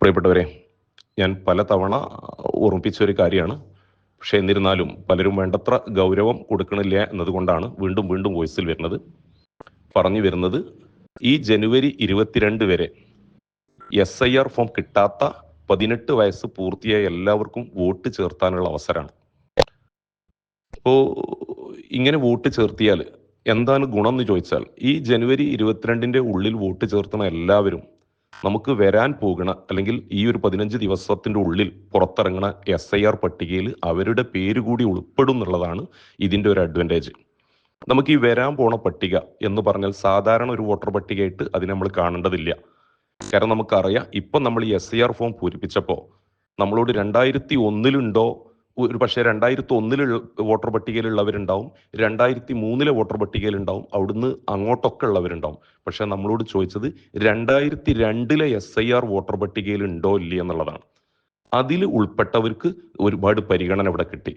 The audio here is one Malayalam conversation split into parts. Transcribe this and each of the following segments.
പ്രിയപ്പെട്ടവരെ ഞാൻ പലതവണ ഓർമ്മിപ്പിച്ച ഒരു കാര്യമാണ്. പക്ഷെ എന്നിരുന്നാലും പലരും വേണ്ടത്ര ഗൗരവം കൊടുക്കണില്ല എന്നതുകൊണ്ടാണ് വീണ്ടും വീണ്ടും വോയിസിൽ വരുന്നത്. പറഞ്ഞു വരുന്നത് ഈ ജനുവരി ഇരുപത്തിരണ്ട് വരെ എസ് ഐ ആർ ഫോം കിട്ടാത്ത പതിനെട്ട് വയസ്സ് പൂർത്തിയായ എല്ലാവർക്കും വോട്ട് ചേർത്താനുള്ള അവസരമാണ്. അപ്പോ ഇങ്ങനെ വോട്ട് ചേർത്തിയാൽ എന്താണ് ഗുണം എന്ന് ചോദിച്ചാൽ ഈ ജനുവരി ഇരുപത്തിരണ്ടിന്റെ ഉള്ളിൽ വോട്ട് ചേർത്തുന്ന എല്ലാവരും നമുക്ക് വരാൻ പോകുന്ന അല്ലെങ്കിൽ ഈ ഒരു പതിനഞ്ച് ദിവസത്തിന്റെ ഉള്ളിൽ പുറത്തിറങ്ങണ എസ് ഐ ആർ പട്ടികയിൽ അവരുടെ പേര് കൂടി ഉൾപ്പെടും എന്നുള്ളതാണ് ഇതിന്റെ ഒരു അഡ്വാന്റേജ് നമുക്ക് ഈ വരാൻ പോണ പട്ടിക എന്ന് പറഞ്ഞാൽ സാധാരണ ഒരു വോട്ടർ പട്ടികയായിട്ട് അതിനെ നമ്മൾ കാണേണ്ടതില്ല. കാരണം നമുക്കറിയാം ഇപ്പം നമ്മൾ ഈ എസ് ഐ ആർ ഫോം പൂരിപ്പിച്ചപ്പോൾ നമ്മളോട് രണ്ടായിരത്തി ഒന്നിലുണ്ടോ ഒരു പക്ഷേ രണ്ടായിരത്തി ഒന്നിലുള്ള വോട്ടർ പട്ടികയിലുള്ളവരുണ്ടാവും. രണ്ടായിരത്തി മൂന്നിലെ വോട്ടർ പട്ടികയിലുണ്ടാവും. അവിടുന്ന് അങ്ങോട്ടൊക്കെ ഉള്ളവരുണ്ടാവും. പക്ഷെ നമ്മളോട് ചോദിച്ചത് രണ്ടായിരത്തി രണ്ടിലെ എസ് ഐ ആർ വോട്ടർ പട്ടികയിൽ ഉണ്ടോ എന്നുള്ളതാണ്. അതിൽ ഉൾപ്പെട്ടവർക്ക് ഒരുപാട് പരിഗണന ഇവിടെ കിട്ടി.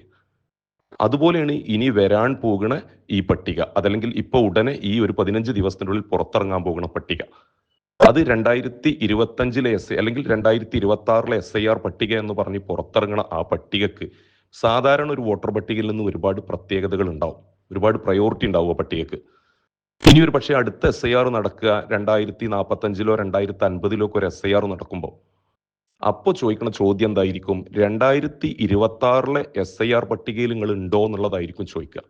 അതുപോലെയാണ് ഇനി വരാൻ പോകുന്ന ഈ പട്ടിക. അതല്ലെങ്കിൽ ഇപ്പൊ ഉടനെ ഈ ഒരു പതിനഞ്ച് ദിവസത്തിനുള്ളിൽ പുറത്തിറങ്ങാൻ പോകുന്ന പട്ടിക. അത് രണ്ടായിരത്തി ഇരുപത്തഞ്ചിലെ എസ് അല്ലെങ്കിൽ രണ്ടായിരത്തി ഇരുപത്തി ആറിലെ എസ് ഐ ആർ പട്ടിക എന്ന് പറഞ്ഞ് പുറത്തിറങ്ങണ ആ പട്ടികക്ക് സാധാരണ ഒരു വോട്ടർ പട്ടികയിൽ നിന്ന് ഒരുപാട് പ്രത്യേകതകൾ ഉണ്ടാവും. ഒരുപാട് പ്രയോറിറ്റി ഉണ്ടാവും ആ പട്ടികക്ക്. ഇനി ഒരു പക്ഷേ അടുത്ത എസ് ഐ ആർ നടക്കുക രണ്ടായിരത്തി നാൽപ്പത്തഞ്ചിലോ രണ്ടായിരത്തി അൻപതിലോ ഒക്കെ ഒരു എസ് ഐ ആർ നടക്കുമ്പോൾ അപ്പോൾ ചോദിക്കുന്ന ചോദ്യം എന്തായിരിക്കും? രണ്ടായിരത്തി ഇരുപത്തി ആറിലെ എസ് ഐ ആർ പട്ടികയിൽ നിങ്ങൾ ഉണ്ടോ എന്നുള്ളതായിരിക്കും ചോദിക്കുക.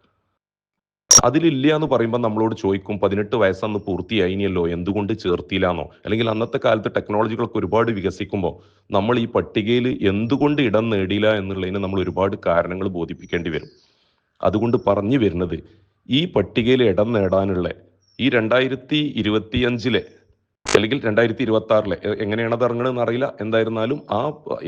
അതിലില്ല എന്ന് പറയുമ്പോൾ നമ്മളോട് ചോദിക്കും പതിനെട്ട് വയസ്സന്ന് പൂർത്തിയായിനിയല്ലോ എന്തുകൊണ്ട് ചേർത്തില്ലാന്നോ അല്ലെങ്കിൽ അന്നത്തെ കാലത്ത് ടെക്നോളജികളൊക്കെ ഒരുപാട് വികസിക്കുമ്പോൾ നമ്മൾ ഈ പട്ടികയിൽ എന്തുകൊണ്ട് ഇടം നേടിയില്ല എന്നുള്ളതിന് നമ്മൾ ഒരുപാട് കാരണങ്ങൾ ബോധിപ്പിക്കേണ്ടി വരും. അതുകൊണ്ട് പറഞ്ഞു വരുന്നത് ഈ പട്ടികയിൽ ഇടം നേടാനുള്ള ഈ രണ്ടായിരത്തി ഇരുപത്തിയഞ്ചിലെ അല്ലെങ്കിൽ രണ്ടായിരത്തി ഇരുപത്തി ആറിലെ എങ്ങനെയാണ് അത് ഇറങ്ങണമെന്ന് അറിയില്ല. എന്തായിരുന്നാലും ആ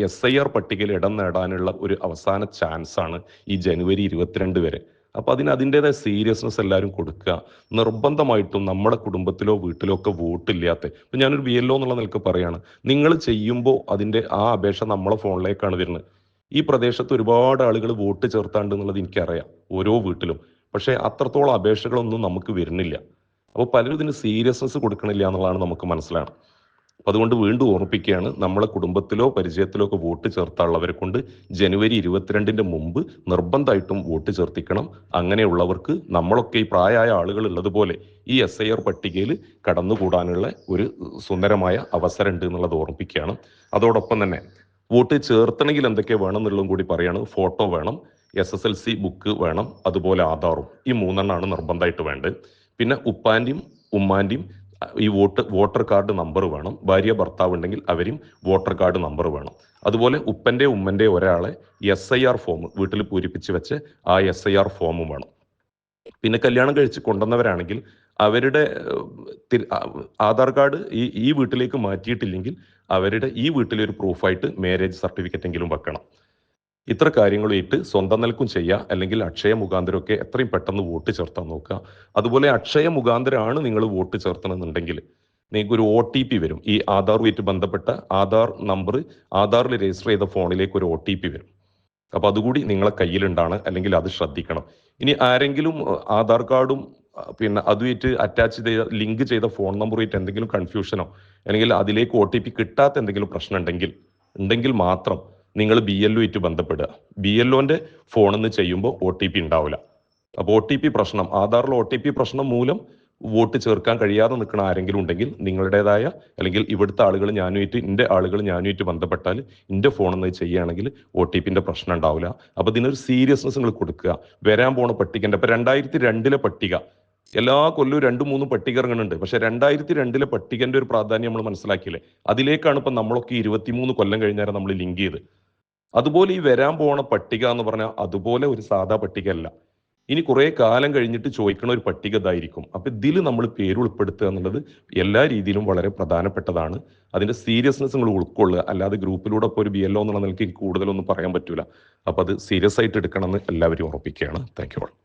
എസ് ഐ ആർ പട്ടികയിൽ ഇടം നേടാനുള്ള ഒരു അവസാന ചാൻസ് ആണ് ഈ ജനുവരി ഇരുപത്തിരണ്ട് വരെ. അപ്പൊ അതിന് അതിന്റെതായ സീരിയസ്നെസ് എല്ലാവരും കൊടുക്കുക. നിർബന്ധമായിട്ടും നമ്മുടെ കുടുംബത്തിലോ വീട്ടിലോ ഒക്കെ വോട്ടില്ലാത്ത ഇപ്പൊ ഞാനൊരു ബി എൽ എന്നുള്ള നിലയ്ക്ക് പറയാണ്. നിങ്ങൾ ചെയ്യുമ്പോൾ അതിന്റെ ആ അപേക്ഷ നമ്മളെ ഫോണിലേക്കാണ് വരുന്നത്. ഈ പ്രദേശത്ത് ഒരുപാട് ആളുകൾ വോട്ട് ചേർത്താണ്ട് എന്നുള്ളത് എനിക്കറിയാം. ഓരോ വീട്ടിലും. പക്ഷേ അത്രത്തോളം അപേക്ഷകളൊന്നും നമുക്ക് വരുന്നില്ല. അപ്പോൾ പലരും ഇതിന് സീരിയസ്നെസ് കൊടുക്കണില്ല എന്നുള്ളതാണ് നമുക്ക് മനസ്സിലാണ്. അതുകൊണ്ട് വീണ്ടും ഓർമ്മിപ്പിക്കുകയാണ് നമ്മളെ കുടുംബത്തിലോ പരിചയത്തിലോ ഒക്കെ വോട്ട് ചേർത്താനുള്ളവരെ കൊണ്ട് ജനുവരി ഇരുപത്തിരണ്ടിന്റെ മുമ്പ് നിർബന്ധമായിട്ടും വോട്ട് ചേർത്തിക്കണം. അങ്ങനെയുള്ളവർക്ക് നമ്മളൊക്കെ ഈ പ്രായമായ ആളുകൾ ഉള്ളതുപോലെ ഈ എസ് ഐ ആർ പട്ടികയിൽ കടന്നുകൂടാനുള്ള ഒരു സുന്ദരമായ അവസരം ഉണ്ട് എന്നുള്ളത് ഓർമ്മിപ്പിക്കുകയാണ്. അതോടൊപ്പം തന്നെ വോട്ട് ചേർത്തണമെങ്കിൽ എന്തൊക്കെ വേണം എന്നുള്ളതും കൂടി പറയാണ്. ഫോട്ടോ വേണം S S L C book വേണം അതുപോലെ ആധാറും. ഈ മൂന്നെണ്ണമാണ് നിർബന്ധമായിട്ട് വേണ്ടത്. പിന്നെ ഉപ്പാന്റെയും ഉമ്മാന്റെയും ഈ വോട്ട് വോട്ടർ കാർഡ് നമ്പർ വേണം. ഭാര്യ ഭർത്താവ് ഉണ്ടെങ്കിൽ അവരും വോട്ടർ കാർഡ് നമ്പർ വേണം. അതുപോലെ ഉപ്പന്റെ ഉമ്മന്റെ ഒരാളെ എസ് ഐ ആർ ഫോം വീട്ടിൽ പൂരിപ്പിച്ച് വെച്ച് ആ എസ് ഐ ആർ ഫോമും വേണം. പിന്നെ കല്യാണം കഴിച്ച് കൊണ്ടുവന്നവരാണെങ്കിൽ അവരുടെ ആധാർ കാർഡ് ഈ ഈ വീട്ടിലേക്ക് മാറ്റിയിട്ടില്ലെങ്കിൽ അവരുടെ ഈ വീട്ടിലൊരു പ്രൂഫായിട്ട് മാരേജ് സർട്ടിഫിക്കറ്റ് എങ്കിലും വെക്കണം. ഇത്ര കാര്യങ്ങളുമായിട്ട് സ്വന്തം നിലക്കും ചെയ്യുക അല്ലെങ്കിൽ അക്ഷയ മുഖാന്തരമൊക്കെ എത്രയും പെട്ടെന്ന് വോട്ട് ചേർത്താൻ നോക്കുക. അതുപോലെ അക്ഷയ മുഖാന്തരമാണ് നിങ്ങൾ വോട്ട് ചേർത്തണമെന്നുണ്ടെങ്കിൽ നിങ്ങൾക്ക് ഒരു ഒ ടി പി വരും. ഈ ആധാറുമായിട്ട് ബന്ധപ്പെട്ട ആധാർ നമ്പർ ആധാറിൽ രജിസ്റ്റർ ചെയ്ത ഫോണിലേക്ക് ഒരു ഒ ടി പി വരും. അപ്പോൾ അതുകൂടി നിങ്ങളെ കയ്യിലുണ്ടാണ് അല്ലെങ്കിൽ അത് ശ്രദ്ധിക്കണം. ഇനി ആരെങ്കിലും ആധാർ കാർഡും പിന്നെ അതുമായിട്ട് അറ്റാച്ച് ചെയ്ത ലിങ്ക് ചെയ്ത ഫോൺ നമ്പറുമായിട്ട് എന്തെങ്കിലും കൺഫ്യൂഷനോ അല്ലെങ്കിൽ അതിലേക്ക് ഒ ടി പി കിട്ടാത്ത എന്തെങ്കിലും പ്രശ്നം ഉണ്ടെങ്കിൽ ഉണ്ടെങ്കിൽ മാത്രം നിങ്ങൾ ബി എൽ ഒയിട്ട് ബന്ധപ്പെടുക. ബി എൽ ഒന്റെ ഫോണിൽ നിന്ന് ചെയ്യുമ്പോൾ ഒ ടി പി ഉണ്ടാവില്ല അപ്പോൾ ഒ ടി പി പ്രശ്നം ആധാറിൽ ഒ ടി പി പ്രശ്നം മൂലം വോട്ട് ചേർക്കാൻ കഴിയാതെ നിൽക്കുന്ന ആരെങ്കിലും ഉണ്ടെങ്കിൽ നിങ്ങളുടേതായ അല്ലെങ്കിൽ ഇവിടുത്തെ ആളുകൾ ഞാനുമായിട്ട് എന്റെ ആളുകൾ ഞാനുമായിട്ട് ബന്ധപ്പെട്ടാൽ എന്റെ ഫോണിൽ നിന്ന് ചെയ്യുകയാണെങ്കിൽ ഒ ടി പിന്റെ പ്രശ്നം ഉണ്ടാവില്ല അപ്പോൾ ഇതിനൊരു സീരിയസ്നെസ് നിങ്ങൾ കൊടുക്കുക. വരാൻ പോണ പട്ടികന്റെ അപ്പോൾ രണ്ടായിരത്തി രണ്ടിലെ പട്ടിക. എല്ലാ കൊല്ലവും രണ്ടും മൂന്നും പട്ടിക ഇറങ്ങുന്നുണ്ട് പക്ഷെ രണ്ടായിരത്തി രണ്ടിലെ പട്ടികന്റെ ഒരു പ്രാധാന്യം നമ്മൾ മനസ്സിലാക്കിയില്ലേ? അതിലേക്കാണ് ഇപ്പം നമ്മളൊക്കെ ഇരുപത്തിമൂന്ന് കൊല്ലം കഴിഞ്ഞാൽ നമ്മൾ ലിങ്ക് ചെയ്ത്. അതുപോലെ ഈ വരാൻ പോണ പട്ടിക എന്ന് പറഞ്ഞാൽ അതുപോലെ ഒരു സാധാ പട്ടിക അല്ല ഇനി കുറെ കാലം കഴിഞ്ഞിട്ട് ചോദിക്കണ ഒരു പട്ടിക ഇതായിരിക്കും. അപ്പൊ ഇതിൽ നമ്മൾ പേര് ഉൾപ്പെടുത്തുക എന്നുള്ളത് എല്ലാ രീതിയിലും വളരെ പ്രധാനപ്പെട്ടതാണ്. അതിന്റെ സീരിയസ്നെസ് നിങ്ങൾ ഉൾക്കൊള്ളുക. അല്ലാതെ ഗ്രൂപ്പിലൂടെ ഇപ്പോൾ ഒരു ബി ഒ എന്നുള്ള നിലയ്ക്ക് കൂടുതലൊന്നും പറയാൻ പറ്റൂല. അപ്പൊ അത് സീരിയസ് ആയിട്ട് എടുക്കണമെന്ന് എല്ലാവരും ഉറപ്പിക്കുകയാണ്. Thank you